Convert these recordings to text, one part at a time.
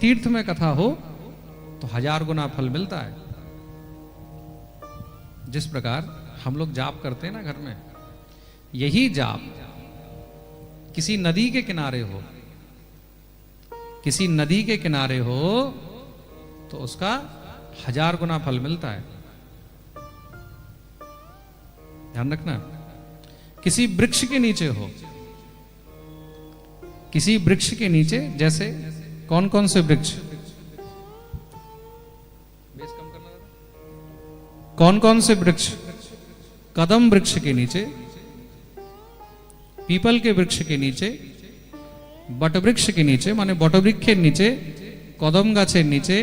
तीर्थ में कथा हो तो हज़ार गुना फल मिलता है। जिस प्रकार हम लोग जाप करते हैं ना घर में, यही जाप किसी नदी के किनारे हो, किसी नदी के किनारे हो तो उसका हज़ार गुना फल मिलता है। ध्यान रखना, किसी वृक्ष के नीचे हो, किसी वृक्ष के नीचे, जैसे कौन कौन से वृक्ष बेस कम करना दादा। कौन कौन से वृक्ष कदम वृक्ष के नीचे पीपल के वृक्ष के नीचे বট বৃক্ষ के नीचे মানে বট বৃক্ষের নিচে কদম গাছের নিচে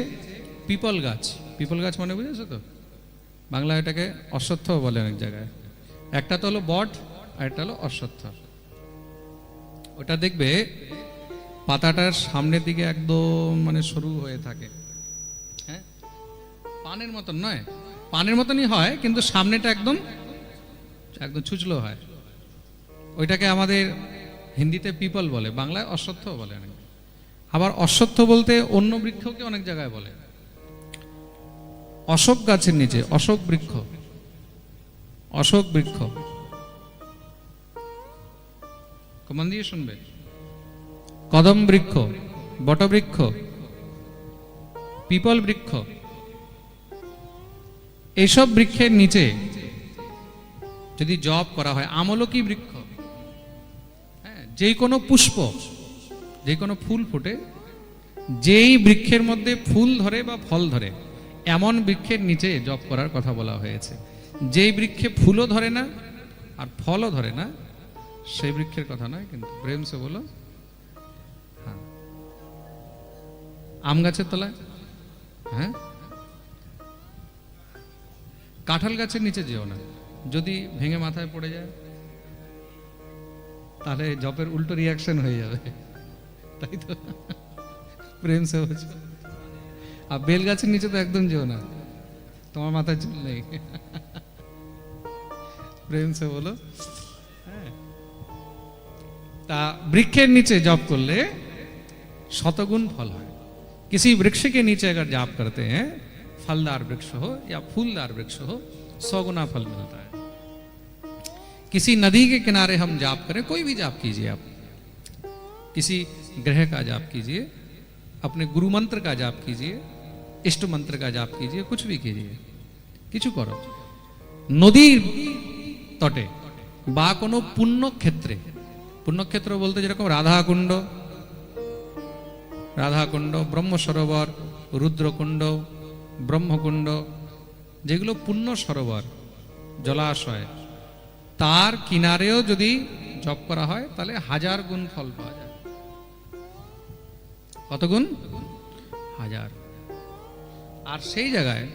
পিপল গাছ পিপল গাছ মানে বুঝেছো তো বাংলা এটাকে অশ্বত্থ বলে অনেক জায়গায় একটা তো হলো বট আর একটা হলো অশ্বত্থ ওটা দেখবে পাতাটার সামনের দিকে একদম মানে সরু হয়ে থাকে। হ্যাঁ? পানের মতন নয়। পানের মতনই হয়, কিন্তু সামনেটা একদম একদম ছুচলো হয়। ওইটাকে আমাদের হিন্দিতে পিপল বলে, বাংলায় অশ্বত্থ বলে অনেক। আবার অশ্বত্থ বলতে অন্য বৃক্ষকে অনেক জায়গায় বলে। অশোক গাছের নিচে, অশোক বৃক্ষ। অশোক বৃক্ষ। কমান দিয়ে শুনবে? কদম বৃক্ষ, বটবৃক্ষ, পিপল বৃক্ষ এইসব বৃক্ষের নিচে যদি জব করা হয়, আমলকি বৃক্ষ হ্যাঁ যে কোনো পুষ্প, যে কোনো ফুল ফুটে, যেই বৃক্ষের মধ্যে ফুল ধরে বা ফল ধরে, এমন বৃক্ষের নিচে জব করার কথা বলা হয়েছে। যেই বৃক্ষে ফুলও ধরে না আর ফলও ধরে না, সেই বৃক্ষের কথা নয়, কিন্তু প্রেম সে বলো আম গাছের তলায়? হ্যাঁ? কাঁঠাল গাছের নিচে যেও না। যদি ভেঙে মাথায় পড়ে যায়, তাহলে জপের উল্টো রিয়াকশন হয়ে যাবে। তাই তো? প্রেম সে আর বেল গাছের নিচে তো একদম যেও না। তোমার মাথায় চুল নেই। প্রেম সে বলো। হ্যাঁ। তা বৃক্ষের নিচে জপ করলে শতগুণ ফল হয়। किसी वृक्ष के नीचे अगर जाप करते हैं फलदार वृक्ष हो या फूलदार वृक्ष हो सौ गुना फल मिलता है किसी नदी के किनारे हम जाप करें कोई भी जाप कीजिए आप किसी ग्रह का जाप कीजिए अपने गुरु मंत्र का जाप कीजिए इष्ट मंत्र का जाप कीजिए कुछ भी कीजिए কিছু করো নদীর তটে বা কোনো পুণ্যক্ষেত্রে পুণ্যক্ষেত্র বলতে যেরকম রাধাকুণ্ড রাধাকুণ্ড ব্রহ্ম সরোবর রুদ্রকুণ্ড, ব্রহ্মকুণ্ড, যেগুলো পুণ্য সরোবর, জলাশয়, তার কিনারেও যদি জপ করা হয়, তাহলে হাজার গুণ ফল পাওয়া যায়। কত গুণ? হাজার। আর সেই জায়গায়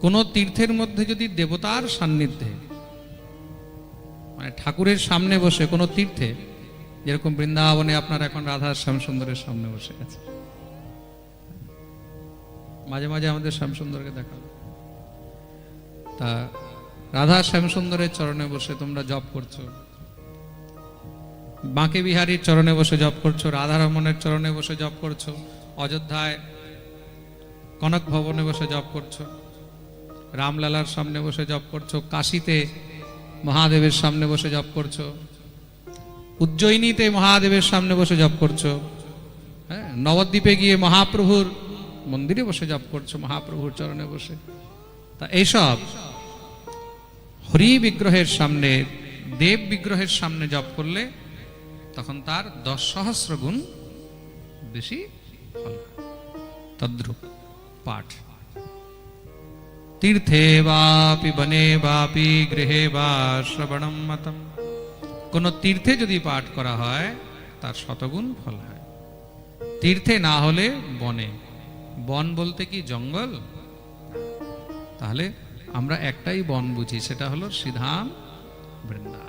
কোন তীর্থের মধ্যে যদি দেবতার সান্নিধ্যে মানে ঠাকুরের সামনে বসে কোনো তীর্থে যেরকম বৃন্দাবনে আপনার এখন রাধা শ্যামসুন্দরের সামনে বসে আছে। মাঝে মাঝে আমাদের শ্যামসুন্দরকে দেখাবো তা রাধা শ্যামসুন্দরের চরণে বসে তোমরা জপ করছ। বাঁকে বিহারীর চরণে বসে জপ করছ। রাধারমণের চরণে বসে জপ করছ। অযোধ্যায় কনক ভবনে বসে জপ করছ। রামলালার সামনে বসে জপ করছ। কাশিতে মহাদেবের সামনে বসে জপ করছ। উজ্জয়িনীতে মহাদেবের সামনে বসে জপ করছ। হ্যাঁ নবদ্বীপে গিয়ে মহাপ্রভুর মন্দিরে বসে জপ করছ, মহাপ্রভুর চরণে বসে। তা এইসব হরি বিগ্রহের সামনে, দেব বিগ্রহের সামনে জপ করলে তখন তার দশ সহস্র গুণ বেশি ফল। তদ্রুপ পাঠ। তীর্থে বাপি, বনে বাপি, গৃহে বা, শ্রবণম মতম। কোন তীর্থে যদি পাঠ করা হয়, তার শতগুণ ফল হয়। তীর্থে না হলে বনে। বন বলতে কি জঙ্গল? তাহলে আমরা একটাই বন বুঝি, সেটা হলো সিধাম বৃন্দা।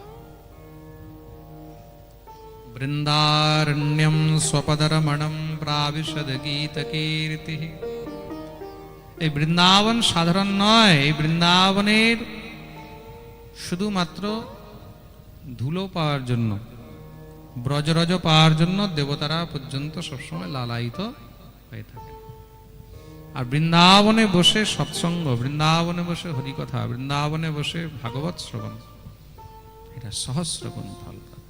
বৃন্দারণ্যম স্বপদরমণম প্রাবিশদ গীত কীর্তি এই বৃন্দাবন সাধারণ নয়, এই বৃন্দাবনের শুধুমাত্র ধুলো পাওয়ার জন্য, ব্রজরজ পাওয়ার জন্য দেবতারা পর্যন্ত সবসময় লালায়িত হয়ে থাকে। আর বৃন্দাবনে বসে সৎসঙ্গ, বৃন্দাবনে বসে হরিকথা, বৃন্দাবনে বসে ভাগবত শ্রবণ, এটা সহস্র ফল। পাবে